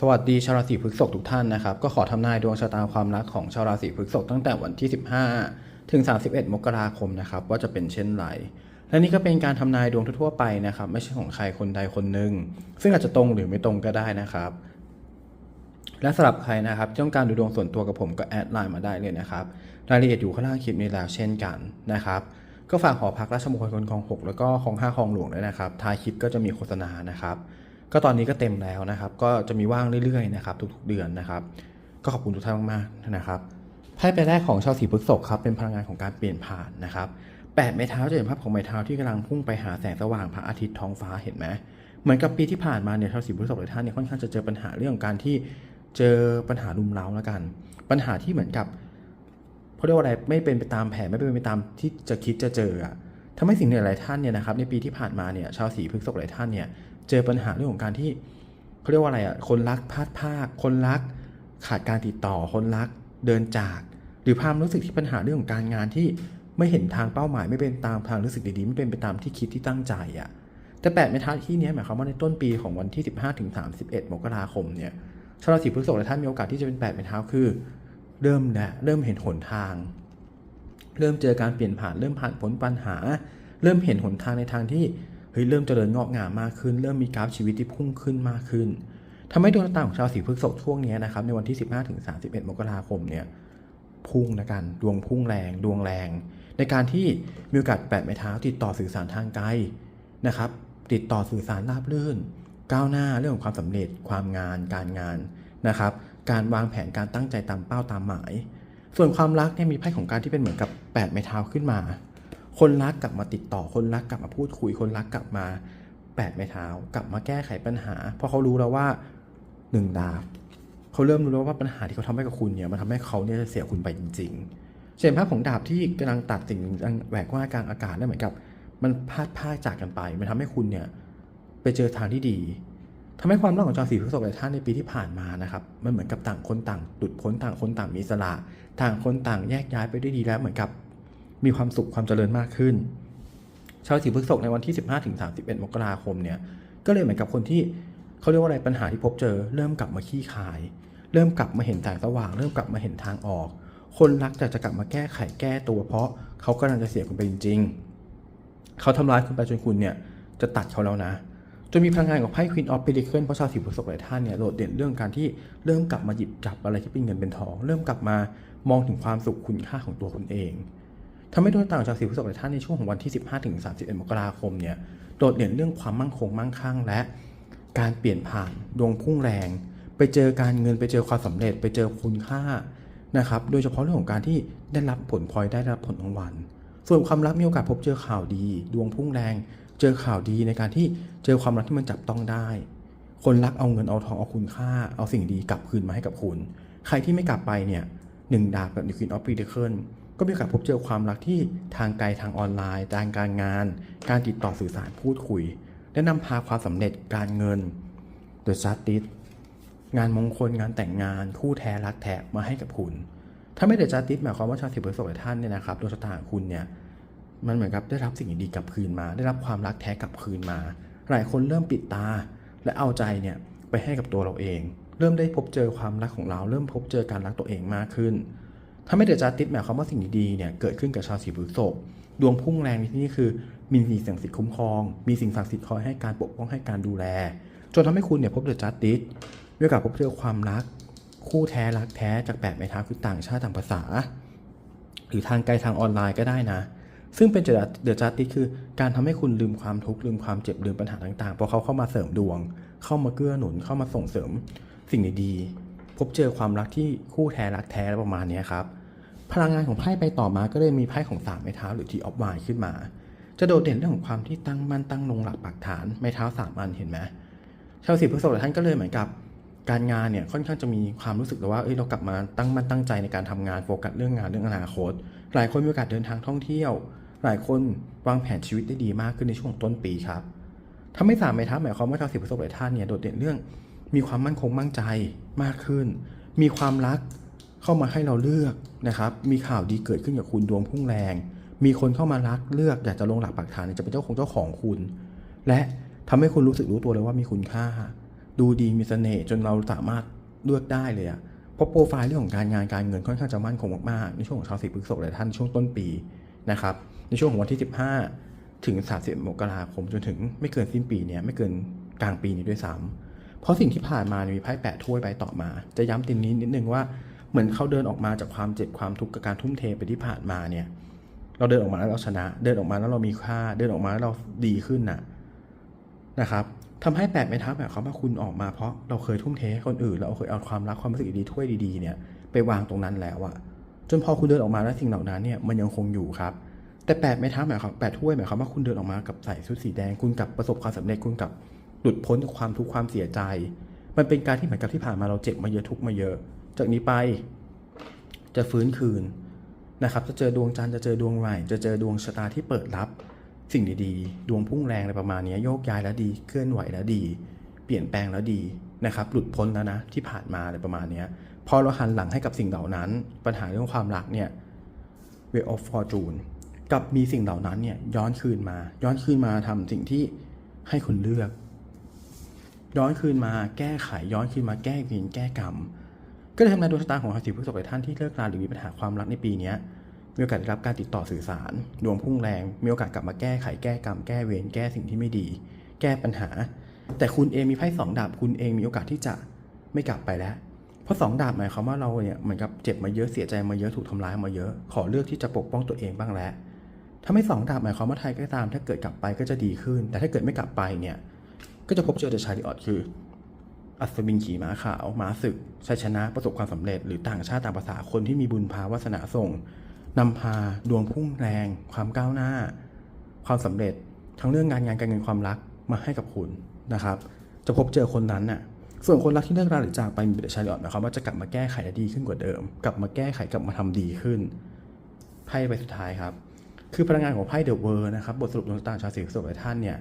สวัสดีชาวราศีพฤษภทุกท่านนะครับก็ขอทำนายดวงชะตาความรักของชาวราศีพฤษภตั้งแต่วันที่ 15 ถึง 31 มกราคมนะครับว่าจะเป็นเช่นไรและนี่ก็เป็นการทำนายดวงทั่วไปนะครับไม่ใช่ของใครคนใดคนหนึ่งซึ่งอาจจะตรงหรือไม่ตรงก็ได้นะครับ และสำหรับใครนะครับต้องการดูดวงส่วนตัวกับผมก็แอดไลน์มาได้เลยนะครับรายละเอียดอยู่ข้างล่างคลิปนี้แล้วเช่นกันนะครับก็ฝากหอพักราชมงคลคนคลองหกแล้วก็คลองห้าคลองหลวงด้วยนะครับท้ายคลิปก็จะมีโฆษณานะครับ ก็ตอนนี้ก็เต็มแล้วนะครับ ก็จะมีว่างเรื่อยๆนะครับ ทุกๆเดือนนะครับ ก็ขอบคุณทุกท่านมากๆนะครับไพ่ใบแรกของชาวสีพฤกษภครับเป็นพลังงานของการเปลี่ยนผ่านนะครับแปดไม้เท้าจะเห็นภาพของไม้เท้าที่กำลังพุ่งไปหาแสงสว่างพระอาทิตย์ท้องฟ้าเห็นไหมเหมือนกับปีที่ผ่านมาเนี่ยชาวสีพฤกษภหลายท่านเนี่ยค่อนข้างจะเจอปัญหาเรื่องของการที่เจอปัญหารุมเร้าแล้วกัน ปัญหาที่เหมือนกับเขาเรียกว่าอะไรไม่เป็นไปตามแผนไม่เป็นไปตามที่จะคิดจะเจออะทำให้สิ่งหลายท่านเนี่ยนะครับในปีที่ผ่านมาเนี่ยชาวสีพฤษภหลายท่านเนี่ย เจอปัญหาเรื่องของการที่เขาเรียกว่าอะไรอะคนรักพลาดพลาดคนรักขาดการติดต่อคนรักเดินจาก หรือความรู้สึกที่ปัญหาเรื่องของการงานที่ไม่เห็นทางเป้าหมายไม่เป็นตามทางรู้สึกดีๆไม่เป็นไปตามที่คิดที่ตั้งใจอะแต่แปดเมทัลที่นี้หมายความว่าในต้นปีของวันที่ 15ถึง31 มกราคมเนี่ยชาวราศีพฤษภหลายท่านมีโอกาสที่จะเป็นแปดเมทัลคือ เริ่มและเริ่มเห็นหนทาง เริ่มเจอการเปลี่ยนผ่านเริ่มผ่านพ้นปัญหา เริ่มเห็นหนทางในทางที่ ฮ้ยเริ่มเจริญงอกงามมากขึ้น เริ่มมีกราฟชีวิตที่พุ่งขึ้นมากขึ้นทำให้ดวงชะตาของชาวสีพฤษภช่วงนี้นะครับในวันที่ 15ถึง31 มกราคมเนี่ยพุ่งนะกันดวงพุ่งแรงดวงแรง ในการที่มีโอกาสแปดไม้เท้าติดต่อสื่อสารทางไกลนะครับ ติดต่อสื่อสารราบรื่น ก้าวหน้าเรื่องของความสำเร็จความงานการงานนะครับ การวางแผนการตั้งใจตามเป้าตามหมาย ส่วนความรักเนี่ยมีไพ่ของการที่เป็นเหมือนกับแปดไม้เท้าขึ้นมา คนรักกลับมาติดต่อ คนรักกลับมาพูดคุย คนรักกลับมาแปดไม้เท้ากลับมาแก้ไขปัญหา เพราะเขารู้แล้วว่าหนึ่งดาบเขาเริ่มรู้แล้วว่าปัญหาที่เขาทำให้กับคุณเนี่ยมันทำให้เขาเนี่ยเสียคุณไปจริง ๆ เช่นภาพของดาบที่กำลังตัดสิ่งแหวกว่ากลางอากาศนั่นเหมือนกับ มันพลาดพลาดจากกันไป มันทำให้คุณเนี่ยไปเจอทางที่ดีทำให้ความรักของชาวสีพฤษภหลายท่านในปีที่ผ่านมานะครับ มันเหมือนกับต่างคนต่างหลุดพ้นต่างคนต่างมีสละต่างคนต่างแยกย้ายไปได้ดีแล้วเหมือนกับ มีความสุขความเจริญมากขึ้น ชาวสีพฤษภในวันที่ 15ถึง31 มกราคมเนี่ยก็เลยเหมือนกับคนที่เขาเรียกว่าอะไรปัญหาที่พบเจอ เริ่มกลับมาขี้คาย เริ่มกลับมาเห็นแสงสว่าง เริ่มกลับมาเห็นทางออก คนรักอยากจะกลับมาแก้ไขแก้ตัวเพราะเขากำลังจะเสียคุณไปจริง ๆ เขาทำร้ายคุณไปจนคุณเนี่ยจะตัดเขาแล้วนะจนมีพลังงานของไพ่ Queen of Pentacles เพราะชาวสีพฤษภหลายท่านเนี่ยโดดเด่นเรื่องการที่เริ่มกลับมาหยิบจับอะไรที่เป็นเงินเป็นทอง เริ่มกลับมามองถึงความสุขคุณค่าของตัวคุณเอง ทำให้ดวงตางชาวสีพฤษภหลายท่านในช่วงของวันที่ 15ถึง31 มกราคมเนี่ยโดดเด่นเรื่องความมั่งคงมั่งคั่งและ การเปลี่ยนผ่านดวงพุ่งแรง ไปเจอการเงินไปเจอความสำเร็จ ไปเจอคุณค่านะครับโดยเฉพาะเรื่องของการที่ได้รับผลพลอยได้รับผลรางวัลส่วนความรักมีโอกาสพบเจอข่าวดี ดวงพุ่งแรง เจอข่าวดีในการที่เจอความรักที่มันจับต้องได้ คนรักเอาเงินเอาทองเอาคุณค่า เอาสิ่งดีกลับคืนมาให้กับคุณ ใครที่ไม่กลับไปเนี่ยหนึ่งดาบกับ The Queen of Pentacles ก็มีโอกาสพบเจอความรักที่ทางไกลทางออนไลน์ทางการงาน การติดต่อสื่อสารพูดคุย และนำพาความสำเร็จการเงิน The Justice งานมงคลงานแต่งงาน คู่แท้รักแท้มาให้กับคุณ ถ้าไม่เด e จั Justice หมายความว่าชาวสิบพฤษภท่านเนี่ยนะครับดวงชะตาของคุณเนี่ยมันเหมือนกับได้รับสิ่งดีกลับคืนมา ได้รับความรักแท้กลับคืนมา หลายคนเริ่มปิดตา และเอาใจเนี่ยไปให้กับตัวเราเอง เริ่มได้พบเจอความรักของเรา เริ่มพบเจอการรักตัวเองมากขึ้น ถ้าไม่เดือดจาติดหมายความว่าสิ่งดีๆเนี่ยเกิดขึ้นกับชาวสีพฤษภดวงพุ่งแรงในที่นี้คือมีสิ่งศักดิ์สิทธิ์คุ้มครอง มีสิ่งศักดิ์สิทธิ์คอยให้การปกป้องให้การดูแล จนทำให้คุณเนี่ยพบเดือดจาติดมีโอกาสพบเจอความรัก คู่แท้รักแท้จากแปดไม้เท้าคือต่างชาติต่างภาษา หรือทางไกลทางออนไลน์ก็ได้นะ ซึ่งเป็นเดือดจัดติคือ การทำให้คุณลืมความทุกข์ลืมความเจ็บลืมปัญหาต่างๆเพราะเขาเข้ามาเสริมดวง เข้ามาเกื้อหนุนเข้ามาส่งเสริมสิ่งดีๆ พบเจอความรักที่คู่แท้รักแท้ประมาณนี้ครับ พลังงานของไพ่ไปต่อมาก็เลยมีไพ่ของสามไม้เท้าหรือทีออฟไวขึ้นมา จะโดดเด่นเรื่องของความที่ตั้งมั่นตั้งลงหลักปักฐานไม้เท้าสามอันเห็นไหมชาวสีพฤษภท่านก็เลยเหมือนกับการงานเนี่ยค่อนข้างจะมีความรู้สึกว่าเอ้ยเรากลับมาตั้งมั่นตั้งใจในการทำงานโฟกัสเรื่องงานเรื่องอนาคต หลายคนมีโอกาสเดินทางท่องเที่ยว หลายคนวางแผนชีวิตได้ดีมากขึ้นในช่วงต้นปีครับถ้าไม่สามไม้เท้าหมายความว่าชาวสีพฤษภท่านเนี่ยโดดเด่นเรื่อง มีความมั่นคงมั่นใจมากขึ้น มีความรักเข้ามาให้เราเลือกนะครับ มีข่าวดีเกิดขึ้นกับคุณดวงพุ่งแรง มีคนเข้ามารักเลือกอยากจะลงหลักปักฐานจะเป็นเจ้าของเจ้าของคุณ และทำให้คุณรู้สึกรู้ตัวเลยว่ามีคุณค่า ดูดีมีเสน่ห์จนเราสามารถเลือกได้เลยอะเพราะโปรไฟล์เรื่องของการงานการเงินค่อนข้างจะมั่นคงมากๆในช่วงของชาวสีพฤษภหลายท่านช่วงต้นปีนะครับในช่วงของวันที่ 15 ถึง 30 มกราคมจนถึงไม่เกินสิ้นปีเนี่ยไม่เกินกลางปีนี้ด้วยซ้ำ เพราะสิ่งที่ผ่านมามีไพ่แปดถ้วยใบต่อมา จะย้ำตินนี้นิดนึงว่าเหมือนเขาเดินออกมาจากความเจ็บความทุกข์กับการทุ่มเทไปที่ผ่านมาเนี่ยเราเดินออกมาแล้วเราชนะ เดินออกมาแล้วเรามีค่า เดินออกมาแล้วเราดีขึ้นน่ะนะครับทำให้แปดไม้เท้าแบบเขามาคุณออกมาเพราะเราเคยทุ่มเทให้คนอื่นเราเคยเอาความรักความรู้สึกดีถ้วยดีๆเนี่ยไปวางตรงนั้นแล้วอะจนพอคุณเดินออกมาแล้วสิ่งเหล่านั้นเนี่ยมันยังคงอยู่ครับ แต่แปดไม้เท้าหมายความแปดถ้วยหมายความว่าคุณเดินออกมากับใส่ชุดสีแดงคุณกับประสบความสำเร็จคุณกับ หลุดพ้นจากความทุกข์ความเสียใจ มันเป็นการที่เหมือนกับที่ผ่านมาเราเจ็บมาเยอะทุกมาเยอะ จากนี้ไปจะฟื้นคืนนะครับ จะเจอดวงจันทร์จะเจอดวงใหม่จะเจอดวงชะตาที่เปิดรับสิ่งดีๆ ดวงพุ่งแรงอะไรประมาณนี้โยกย้ายแล้วดี เคลื่อนไหวแล้วดี เปลี่ยนแปลงแล้วดีนะครับ หลุดพ้นแล้วนะที่ผ่านมาอะไรประมาณนี้พอเราหันหลังให้กับสิ่งเหล่านั้น ปัญหาเรื่องความรักเนี่ย way of fortune กับมีสิ่งเหล่านั้นเนี่ยย้อนคืนมา ย้อนคืนมาทำสิ่งที่ให้คุณเลือก ย้อนคืนมาแก้ไขย้อนคืนมาแก้เวรแก้กรรม ก็เลยทำนายดวงชะตาของราศีพฤษภหลายท่านที่เลิกราหรือมีปัญหาความรักในปีนี้มีโอกาสได้รับการติดต่อสื่อสาร ดวงพุ่งแรง มีโอกาสกลับมาแก้ไขแก้กรรม แก้เวรแก้สิ่งที่ไม่ดี แก้ปัญหา แต่คุณเองมีไพ่สองดาบคุณเองมีโอกาสที่จะไม่กลับไปแล้ว เพราะสองดาบหมายความว่าเราเนี่ยเหมือนกับเจ็บมาเยอะเสียใจมาเยอะถูกทำร้ายมาเยอะ ขอเลือกที่จะปกป้องตัวเองบ้างแล้วถ้าไม่สองดาบหมายความว่าไทยก็ตาม ถ้าเกิดกลับไปก็จะดีขึ้น แต่ถ้าเกิดไม่กลับไปเนี่ย ก็จะพบเจอแต่ชายที่ออดคือ อัศวินขี่ม้าขาวม้าศึกชัยชนะประสบความสำเร็จหรือต่างชาติต่างภาษาคนที่มีบุญพาวาสนาส่งนำพาดวงพุ่งแรง ความก้าวหน้า ความสำเร็จทั้งเรื่องงานงานการเงินความรักมาให้กับคุณนะครับ จะพบเจอคนนั้นน่ะส่วนคนรักที่เลิกราหรือจากไปมีแต่ชายหลอดหมายความว่าจะกลับมาแก้ไขและดีขึ้นกว่าเดิม กลับมาแก้ไขกลับมาทำดีขึ้นไพ่ใบสุดท้ายครับ คือพลังงานของไพ่เดอะเวอร์นะครับบทสรุปดวงชะตาชาวสิงห์สุขหลายท่านเนี่ย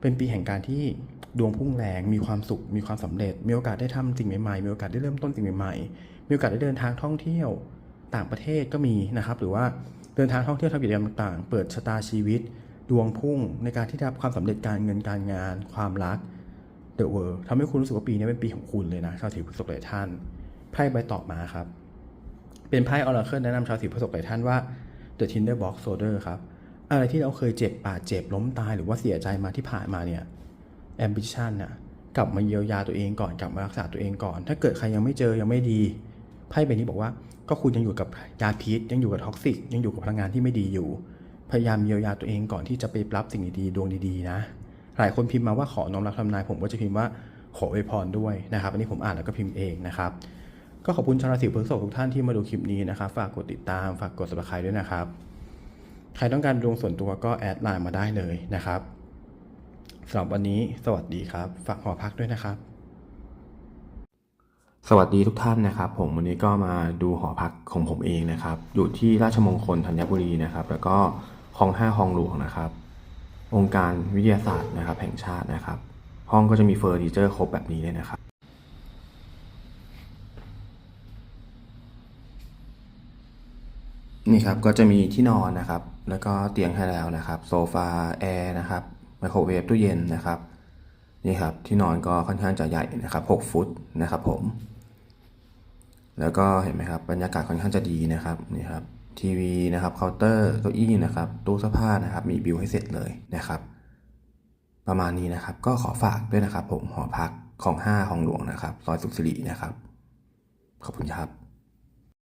เป็นปีแห่งการที่ดวงพุ่งแรงมีความสุข มีความสำเร็จ มีโอกาสได้ทำสิ่งใหม่ๆ มีโอกาสได้เริ่มต้นสิ่งใหม่ๆ มีโอกาสได้เดินทางท่องเที่ยวต่างประเทศก็มีนะครับ หรือว่าเดินทางท่องเที่ยวทำกิจกรรมต่างๆ เปิดชะตาชีวิต ดวงพุ่งในการที่ได้รับความสำเร็จการเงินการงาน ความรักเดอะเวิร์ทำให้คุณรู้สึกว่าปีนี้เป็นปีของคุณเลยนะชาวสีพฤษภหลายท่านไพ่ใบต่อมาครับ เป็นไพ่ออราเคิลแนะนำชาวสีพฤษภหลายท่านว่า The Tinder Box Soldier ครับ อะไรที่เราเคยเจ็บปาดเจ็บล้มตายหรือว่าเสียใจมาที่ผ่านมาเนี่ย ambition น่ะกลับมาเยียวยาตัวเองก่อนกลับมารักษาตัวเองก่อน ถ้าเกิดใครยังไม่เจอยังไม่ดีไพ่ใบนี้บอกว่า ก็คุณยังอยู่กับยาพิษยังอยู่กับท็อกซิกยังอยู่กับพลังงานที่ไม่ดีอยู่ พยายามเยียวยาตัวเองก่อนที่จะไปรับสิ่งดีๆดวงดีๆนะ หลายคนพิมพ์มาว่าขอน้อมรับทำนาย ผมก็จะพิมพ์ว่าขออวยพรด้วยนะครับอันนี้ผมอ่านแล้วก็พิมพ์เองนะครับก็ขอบคุณชาวราศีพฤษภทุกท่านที่มาดูคลิปนี้นะครับฝากกดติดตามฝากกด subscribe ด้วยนะครับ ใครต้องการดวงส่วนตัวก็แอดไลน์มาได้เลยนะครับสำหรับวันนี้สวัสดีครับ ฝากหอพักด้วยนะครับ สวัสดีทุกท่านนะครับ ผมวันนี้ก็มาดูหอพักของผมเองนะครับ อยู่ที่ราชมงคลธัญบุรีนะครับ แล้วก็คลองห้าคลองหลวงนะครับ องค์การวิทยาศาสตร์นะครับ แห่งชาตินะครับ ห้องก็จะมีเฟอร์นิเจอร์ครบแบบนี้เลยนะครับ นี่ครับก็จะมีที่นอนนะครับ แล้วก็เตียงให้แล้วนะครับ โซฟาแอร์นะครับไมโครเวฟตู้เย็นนะครับนี่ครับที่นอนก็ค่อนข้างจะใหญ่นะครับ 6 ฟุตนะครับผม แล้วก็เห็นไหมครับบรรยากาศค่อนข้างจะดีนะครับนี่ครับทีวีนะครับเคาน์เตอร์เก้าอี้นะครับตู้เสื้อผ้านะครับ มีบิวให้เสร็จเลยนะครับ ประมาณนี้นะครับ ก็ขอฝากด้วยนะครับ ผมหอพักของ 5 ของหลวงนะครับซอยสุขสิรินะครับ ขอบคุณครับ